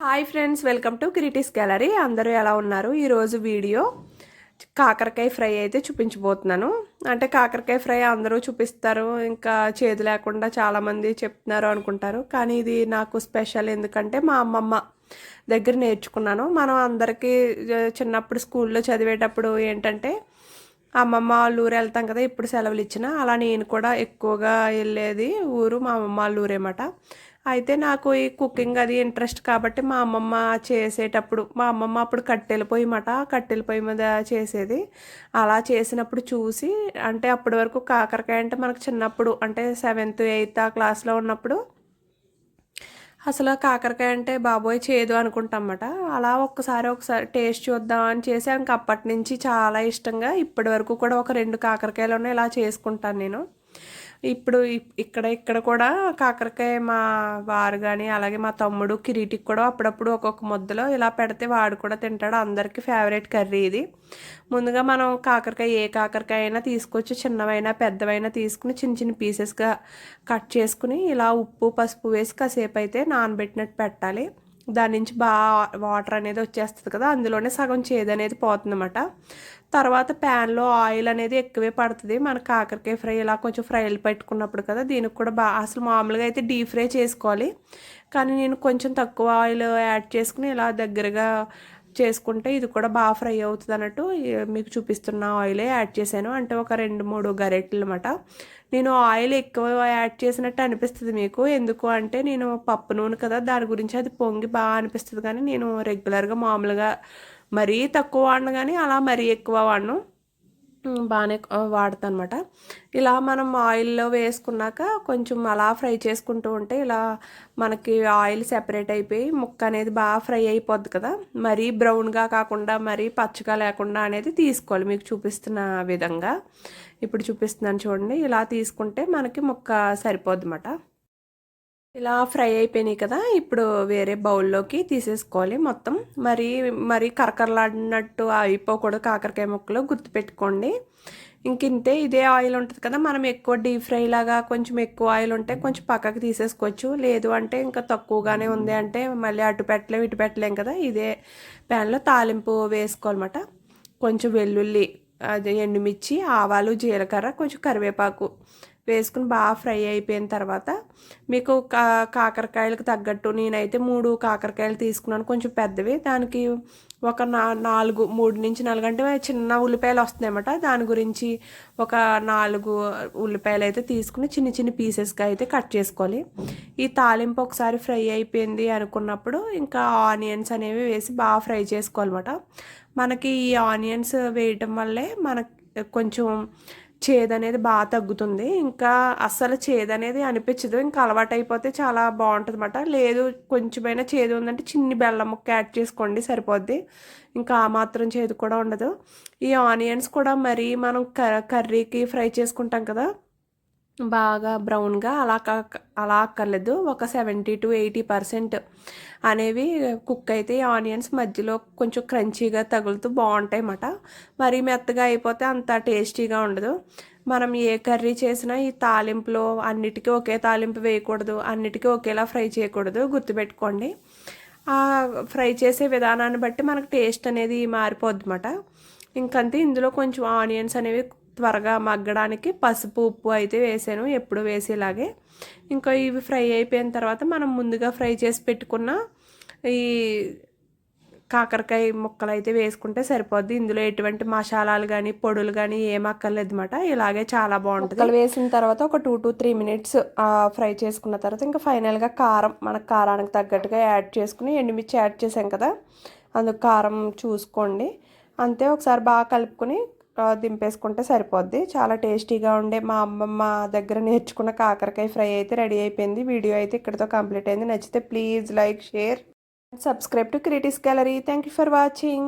Hi friends welcome to Kritis gallery. అందరూ ఎలా ఉన్నారు? ఈరోజు వీడియో కాకరకాయ ఫ్రై అయితే చూపించబోతున్నాను. అంటే కాకరకాయ ఫ్రై అందరూ చూపిస్తారు ఇంకా చేదు లేకుండా చాలామంది చెప్తున్నారు అనుకుంటారు. కానీ ఇది నాకు స్పెషల్ ఎందుకంటే మా అమ్మమ్మ దగ్గర నేర్చుకున్నాను. మనం అందరికీ చిన్నప్పుడు స్కూల్లో చదివేటప్పుడు ఏంటంటే అమ్మమ్మ వాళ్ళ ఊరు వెళ్తాం కదా ఇప్పుడు సెలవులు ఇచ్చిన అలా నేను కూడా ఎక్కువగా వెళ్ళేది ఊరు మా అమ్మమ్మ వాళ్ళ ఊరేమాట. అయితే నాకు ఈ కుకింగ్ అది ఇంట్రెస్ట్ కాబట్టి మా అమ్మమ్మ చేసేటప్పుడు మా అమ్మమ్మ అప్పుడు కట్టెల పొయ్యి మాట కట్టెల పొయ్యి మీద చేసేది. అలా చేసినప్పుడు చూసి అంటే అప్పటి వరకు కాకరకాయ అంటే మనకు చిన్నప్పుడు అంటే సెవెంత్ ఎయిత్ ఆ క్లాస్లో ఉన్నప్పుడు అసలు కాకరకాయ అంటే బాబోయ్ చేదు అనుకుంటామట అలా ఒక్కసారి ఒకసారి టేస్ట్ చూద్దాం అని చేసి ఇంక అప్పటి నుంచి చాలా ఇష్టంగా ఇప్పటి వరకు కూడా ఒక రెండు కాకరకాయలు ఇలా చేసుకుంటాను నేను. ఇప్పుడు ఇక్కడ ఇక్కడ కూడా కాకరకాయ మా వారు కానీ అలాగే మా తమ్ముడు కిరీటికి కూడా అప్పుడప్పుడు ఒక్కొక్క ముద్దలో ఇలా పెడితే వాడు కూడా తింటాడు. అందరికీ ఫేవరెట్ కర్రీ ఇది. ముందుగా మనం కాకరకాయ ఏ కాకరకాయ అయినా తీసుకొచ్చి చిన్నవైనా పెద్దవైనా తీసుకుని చిన్న చిన్న పీసెస్గా కట్ చేసుకుని ఇలా ఉప్పు పసుపు వేసి కాసేపు అయితే నానబెట్టినట్టు పెట్టాలి. దాని నుంచి బాగా వాటర్ అనేది వచ్చేస్తుంది కదా అందులోనే సగం చేదు అనేది పోతుందన్నమాట. తర్వాత ప్యాన్లో ఆయిల్ అనేది ఎక్కువే పడుతుంది. మన కాకరకాయ ఫ్రై ఇలా కొంచెం ఫ్రైలు పెట్టుకున్నప్పుడు కదా దీనికి కూడా బాగా అసలు మామూలుగా అయితే డీప్ ఫ్రై చేసుకోవాలి. కానీ నేను కొంచెం తక్కువ ఆయిల్ యాడ్ చేసుకుని ఇలా దగ్గరగా చేసుకుంటే ఇది కూడా బాగా ఫ్రై అవుతుంది అన్నట్టు మీకు చూపిస్తున్న ఆయిలే యాడ్ చేశాను. అంటే ఒక రెండు మూడు గరెట్లు అనమాట నేను ఆయిల్ ఎక్కువ యాడ్ చేసినట్టు అనిపిస్తుంది మీకు. ఎందుకు అంటే నేను పప్పు నూనె కదా దాని గురించి అది పొంగి బాగా అనిపిస్తుంది. కానీ నేను రెగ్యులర్గా మామూలుగా మరీ తక్కువ వాడను కానీ అలా మరీ ఎక్కువ వాడను. బాగానే వాడతాను అనమాట ఇలా మనం ఆయిల్లో వేసుకున్నాక కొంచెం అలా ఫ్రై చేసుకుంటూ ఉంటే ఇలా మనకి ఆయిల్ సెపరేట్ అయిపోయి ముక్క అనేది బాగా ఫ్రై అయిపోద్ది కదా. మరీ బ్రౌన్గా కాకుండా మరీ పచ్చగా లేకుండా అనేది తీసుకోవాలి. మీకు చూపిస్తున్న విధంగా. ఇప్పుడు చూపిస్తున్నాను చూడండి. ఇలా తీసుకుంటే మనకి ముక్క సరిపోద్ది అన్నమాట. ఇలా ఫ్రై అయిపోయినాయి కదా ఇప్పుడు వేరే బౌల్లోకి తీసేసుకోవాలి మొత్తం. మరి మరి కరకరలాడినట్టు అయిపోకూడదు కాకరకాయ ముక్కలు గుర్తుపెట్టుకోండి. ఇంకింతే ఇదే ఆయిల్ ఉంటుంది కదా మనం ఎక్కువ డీప్ ఫ్రై లాగా కొంచెం ఎక్కువ ఆయిల్ ఉంటే కొంచెం పక్కకి తీసేసుకోవచ్చు. లేదు అంటే ఇంకా తక్కువగానే ఉంది అంటే మళ్ళీ అటు పెట్టలేం ఇటు పెట్టలేం కదా ఇదే ప్యాన్లో తాలింపు వేసుకోవాలన్నమాట. కొంచెం వెల్లుల్లి అదే ఎండుమిర్చి ఆవాలు జీలకర్ర కొంచెం కరివేపాకు వేసుకుని బాగా ఫ్రై అయిపోయిన తర్వాత మీకు కా కాకరకాయలకు తగ్గట్టు నేనైతే మూడు కాకరకాయలు తీసుకున్నాను. కొంచెం పెద్దవి. దానికి ఒక నా నాలుగు మూడు నుంచి నాలుగు అంటే చిన్న ఉల్లిపాయలు వస్తున్నాయన్నమాట దాని గురించి ఒక నాలుగు ఉల్లిపాయలు అయితే తీసుకుని చిన్న చిన్న పీసెస్గా అయితే కట్ చేసుకోవాలి. ఈ తాలింపు ఒకసారి ఫ్రై అయిపోయింది అనుకున్నప్పుడు ఇంకా ఆనియన్స్ అనేవి వేసి బాగా ఫ్రై చేసుకోవాలన్నమాట. మనకి ఈ ఆనియన్స్ వేయటం వల్లే మనకు కొంచెం చేదు అనేది బాగా తగ్గుతుంది. ఇంకా అస్సలు చేదు అనేది అనిపించదు. ఇంకా అలవాటైపోతే చాలా బాగుంటుంది అనమాట లేదు కొంచెమైనా చేదు ఉందంటే చిన్ని బెల్లం ముక్క యాడ్ చేసుకోండి సరిపోద్ది. ఇంకా ఆ మాత్రం చేదు కూడా ఉండదు. ఈ ఆనియన్స్ కూడా మరి మనం కర్రీకి ఫ్రై చేసుకుంటాం కదా బాగా బ్రౌన్గా అలా అలా అక్కర్లేదు. ఒక సెవెంటీ టు ఎయిటీ పర్సెంట్ అనేవి కుక్ అయితే ఆనియన్స్ మధ్యలో కొంచెం క్రంచీగా తగులుతూ బాగుంటాయి అన్నమాట మరీ మెత్తగా అయిపోతే అంత టేస్టీగా ఉండదు. మనం ఏ కర్రీ చేసినా ఈ తాలింపులో అన్నిటికీ ఒకే తాలింపు వేయకూడదు. అన్నిటికీ ఒకేలా ఫ్రై చేయకూడదు. గుర్తుపెట్టుకోండి. ఆ ఫ్రై చేసే విధానాన్ని బట్టి మనకు టేస్ట్ అనేది మారిపోద్ది అన్నమాట ఇంకంతే. ఇందులో కొంచెం ఆనియన్స్ అనేవి త్వరగా మగ్గడానికి పసుపు ఉప్పు అయితే వేసాను. ఎప్పుడు వేసేలాగే. ఇంకా ఇవి ఫ్రై అయిపోయిన తర్వాత మనం ముందుగా ఫ్రై చేసి పెట్టుకున్న ఈ కాకరకాయ ముక్కలు అయితే వేసుకుంటే సరిపోద్ది. ఇందులో ఎటువంటి మసాలాలు కానీ పొడులు కానీ ఏం అక్కర్లేదు అనమాట ఇలాగే చాలా బాగుంటుంది. వేసిన తర్వాత ఒక two to three minutes fry చేసుకున్న తర్వాత ఇంకా ఫైనల్గా కారం మన కారానికి తగ్గట్టుగా యాడ్ చేసుకుని ఎండుమిర్చి యాడ్ చేసాం కదా అందుకు కారం చూసుకోండి. అంతే ఒకసారి బాగా కలుపుకొని దింపేసుకుంటే సరిపోద్ది. చాలా టేస్టీగా ఉండే మా అమ్మమ్మ దగ్గర నేర్చుకున్న కాకరకాయ ఫ్రై అయితే రెడీ అయిపోయింది. వీడియో అయితే ఇక్కడితో కంప్లీట్ అయింది. నచ్చితే please like share subscribe to Kritis gallery. Thank you for watching